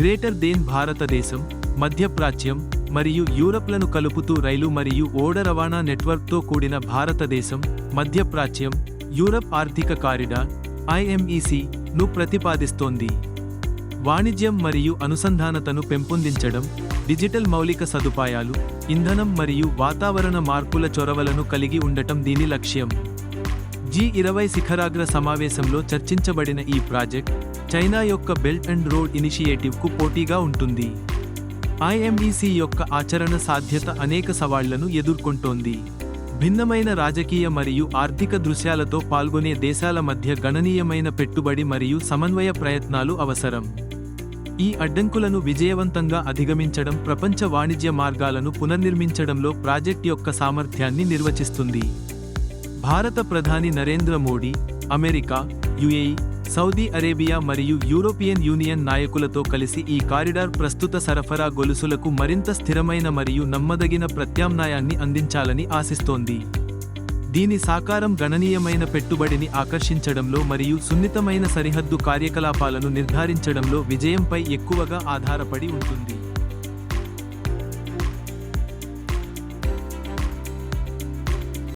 Greater than భారతదేశం మధ్యప్రాచ్యం మరియు యూరప్లను కలుపుతూ రైలు మరియు ఓడ రవాణా నెట్వర్క్తో కూడిన భారతదేశం మధ్యప్రాచ్యం యూరప్ ఆర్థిక కారిడార్ ఐఎంఈసి ను ప్రతిపాదిస్తోంది. వాణిజ్యం మరియు అనుసంధానతను పెంపొందించడం డిజిటల్ మౌలిక సదుపాయాలు ఇంధనం మరియు వాతావరణ మార్పుల చొరవలను కలిగి ఉండటం దీని లక్ష్యం. జీ ఇరవై శిఖరాగ్ర సమావేశంలో చర్చించబడిన ఈ ప్రాజెక్ట్ చైనా యొక్క బెల్ట్ అండ్ రోడ్ ఇనిషియేటివ్కు పోటీగా ఉంటుంది. ఐఎంఈసి యొక్క ఆచరణ సాధ్యత అనేక సవాళ్ళను ఎదుర్కొంటోంది. భిన్నమైన రాజకీయ మరియు ఆర్థిక దృశ్యాలతో పాల్గొనే దేశాల మధ్య గణనీయమైన పెట్టుబడి మరియు సమన్వయ ప్రయత్నాలు అవసరం. ఈ అడ్డంకులను విజయవంతంగా అధిగమించడం ప్రపంచ వాణిజ్య మార్గాలను పునర్నిర్మించడంలో ప్రాజెక్ట్ యొక్క సామర్థ్యాన్ని నిర్వచిస్తుంది. భారత ప్రధాని Narendra Modi America UAE Saudi Arabia మరియు యూరోపియన్ యూనియన్ నాయకులతో కలిసి ఈ కారిడార్ ప్రస్తుత సరఫరా గొలుసులకు మరింత స్థిరమైన మరియు నమ్మదగిన ప్రత్యామ్నాయాన్ని అందించాలని ఆశిస్తోంది. దీని సాకారం గణనీయమైన పెట్టుబడిని ఆకర్షించడంలో మరియు సున్నితమైన సరిహద్దు కార్యకలాపాలను నిర్ధారించడంలో విజయంపై ఎక్కువగా ఆధారపడి ఉంటుంది.